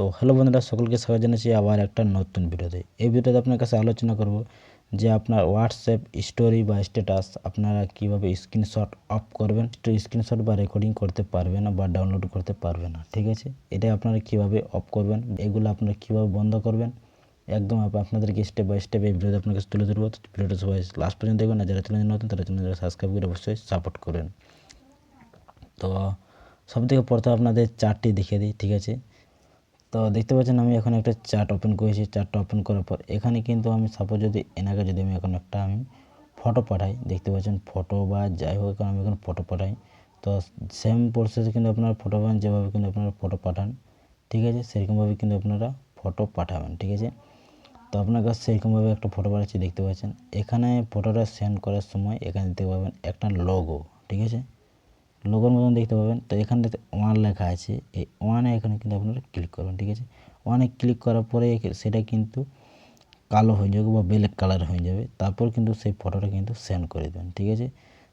তো হ্যালো বন্ধুরা, সকলকে স্বাগত জানাচ্ছি আবার একটা নতুন ভিডিওতে। এই ভিডিওতে আপনার কাছে আলোচনা করব যে আপনার হোয়াটসঅ্যাপ স্টোরি বা স্ট্যাটাস আপনারা কীভাবে স্ক্রিনশট অফ করবেন স্ক্রিনশট বা রেকর্ডিং করতে পারবে না বা ডাউনলোড করতে পারবে না, ঠিক আছে? এটা আপনারা কীভাবে অফ করবেন, এগুলো আপনারা কীভাবে বন্ধ করবেন, একদম আপনাদেরকে স্টেপ বাই স্টেপ এই ভিডিওতে আপনার কাছে তুলে ধরবো। ভিডিওটা সবাই লাস্ট পর্যন্ত দেখবেন, আর যারা চ্যানেল নতুন, তারা চ্যানেল সাবস্ক্রাইব করে অবশ্যই সাপোর্ট করবেন। তো সব থেকে প্রথমে আপনাদের চারটি দেখিয়ে দিই, ঠিক আছে? তো দেখতে পাচ্ছেন আমি এখন একটা চার্ট ওপেন করেছি। চার্টটা ওপেন করার পর এখানে কিন্তু আমি সাপোজ যদি এনাকে যদি আমি এখন একটা আমি ফটো পাঠাই, দেখতে পাচ্ছেন ফটো বা যাই হোক আমি এখন ফটো পাঠাই। তো সেম প্রসেসে কিন্তু আপনারা ফটো পাঠান যেভাবে কিন্তু আপনারা ফটো পাঠান, ঠিক আছে? সেরকমভাবে কিন্তু আপনারা ফটো পাঠাবেন, ঠিক আছে? তো আপনার কাছে সেরকমভাবে একটা ফটো পাঠাচ্ছি, দেখতে পাচ্ছেন। এখানে ফটোটা সেন্ড করার সময় এখানে দেখতে পাবেন একটা লোগো ঠিক আছে? লোগোর মতন দেখতে পাবেন। তো এখানে ওয়ান লেখা আছে। এই ওয়ানে এখানে কিন্তু আপনারা ক্লিক করবেন, ঠিক আছে? ওয়ানে ক্লিক করার পরে সেটা কিন্তু কালো হয়ে যাবে বা ব্ল্যাক কালার হয়ে যাবে। তারপর কিন্তু সেই ফটোটা কিন্তু সেন্ড করে দেবেন, ঠিক আছে?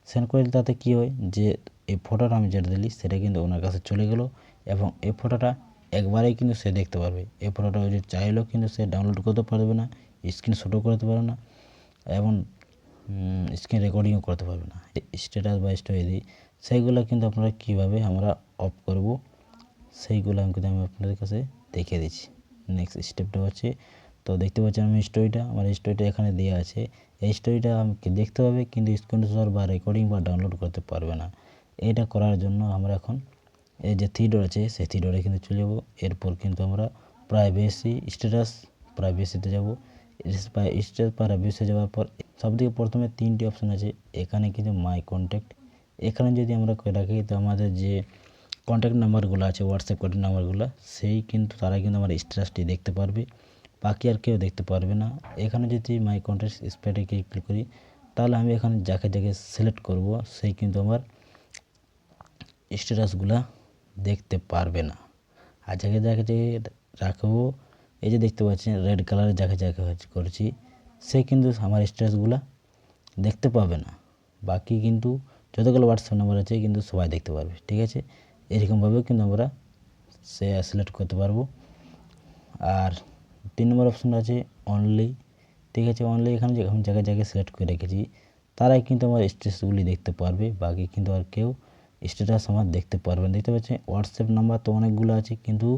সেন্ড করে দিলে তাতে কী হয় যে, এই ফটোটা আমি যেটা দিলি, সেটা কিন্তু ওনার কাছে চলে গেলো এবং এই ফটোটা একবারেই কিন্তু সে দেখতে পারবে। এই ফটোটা যদি চাইলেও কিন্তু সে ডাউনলোড করতে পারবে না স্ক্রিনশটও করতে পারবে না এবং স্ক্রিন রেকর্ডিংও করতে পারবে না। স্ট্যাটাস বা স্টোরি সেইগুলো কিন্তু আপনারা কীভাবে আমরা অফ করব, সেইগুলো আমি কিন্তু আমি আপনাদের কাছে দেখিয়ে দিচ্ছি। নেক্সট স্টেপটা হচ্ছে, তো দেখতে পাচ্ছেন আমি স্টোরিটা আমার স্টোরিটা এখানে দেওয়া আছে। এই স্টোরিটা আমাকে দেখতে হবে, কিন্তু স্ক্রিনশট বা রেকর্ডিং বা ডাউনলোড করতে পারবে না। এটা করার জন্য আমরা এখন এই যে থিডোর আছে, সেই থিডোরে কিন্তু চলে যাব। এরপর কিন্তু আমরা প্রাইভেসি স্ট্যাটাস প্রাইভেসিতে যাব। স্ট্যাটাস প্রাইভেসি যাওয়ার পর সবথেকে প্রথমে তিনটি অপশন আছে। এখানে কিন্তু মাই কন্ট্যাক্ট এখানে যদি আমরা করে রাখি, তো আমাদের যে কন্ট্যাক্ট নাম্বারগুলো আছে হোয়াটসঅ্যাপ কন্ট্যাক্ট নাম্বারগুলো সেই কিন্তু তারা কিন্তু আমার স্ট্যাটাসটি দেখতে পারবে। বাকি আর কেউ দেখতে পারবে না। এখানে যদি মাই কন্ট্যাক্ট স্প্রেডে ক্লিক করি, তাহলে আমি এখানে যাকে যাকে সিলেক্ট করব, সেই কিন্তু আমার স্ট্যাটাসগুলা দেখতে পারবে না। আর যাকে যাকে যে রাখব, এই যে দেখতে পাচ্ছেন রেড কালারের যাকে যাকে করছি, সে কিন্তু আমার স্ট্যাটাসগুলা দেখতে পাবে না। বাকি কিন্তু যতগুলো হোয়াটসঅ্যাপ নাম্বার আছে কিন্তু সবাই দেখতে পারবে, ঠিক আছে? এরকমভাবেও কিন্তু আমরা সে সিলেক্ট করতে পারব। আর তিন নম্বর অপশন আছে অনলি ঠিক আছে? অনলি এখানে আমি জায়গায় জায়গায় সিলেক্ট করে রেখেছি, তারাই কিন্তু আমার স্ট্যাটাসগুলি দেখতে পারবে, বাকি কিন্তু আর কেউ স্ট্যাটাস আমার দেখতে পারবে না। দেখতে পাচ্ছেন হোয়াটসঅ্যাপ নাম্বার তো অনেকগুলো আছে, কিন্তু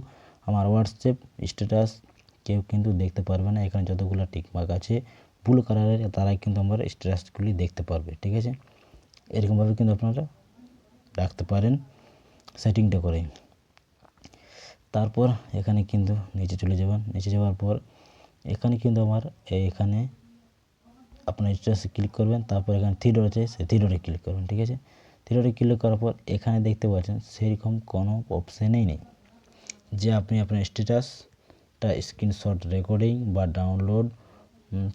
আমার হোয়াটসঅ্যাপ স্ট্যাটাস কেউ কিন্তু দেখতে পারবে না। এখানে যতগুলো টিকমার্ক আছে ব্লু কালারের তারাই কিন্তু আমার স্ট্যাটাসগুলি দেখতে পারবে, ঠিক আছে? এরকমভাবে কিন্তু আপনারা রাখতে পারেন সেটিংটা করে। তারপর এখানে কিন্তু নিচে চলে যাবেন। নিচে যাওয়ার পর এখানে কিন্তু আমার এখানে আপনার স্ট্যাটাসে ক্লিক করবেন। তারপর এখানে থ্রিডোর আছে, সেই থ্রিডোরে ক্লিক করবেন, ঠিক আছে? থ্রিডোরে ক্লিক করার পর এখানে দেখতে পাচ্ছেন সেরকম কোনো অপশানেই নেই। যে আপনি আপনার স্ট্যাটাসটা স্ক্রিনশট রেকর্ডিং বা ডাউনলোড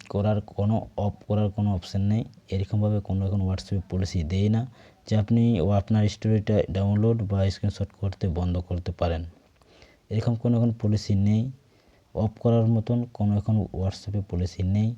করার কোনো অফ করার কোনো অপশান নেই। এরকমভাবে কোনো এখন হোয়াটসঅ্যাপে পলিসি দেয় না যে আপনি আপনার স্টোরিটা ডাউনলোড বা স্ক্রিনশট করতে বন্ধ করতে পারেন। এরকম কোনো এখন পলিসি নেই। অফ করার মতন কোনো এখন হোয়াটসঅ্যাপে পলিসি নেই।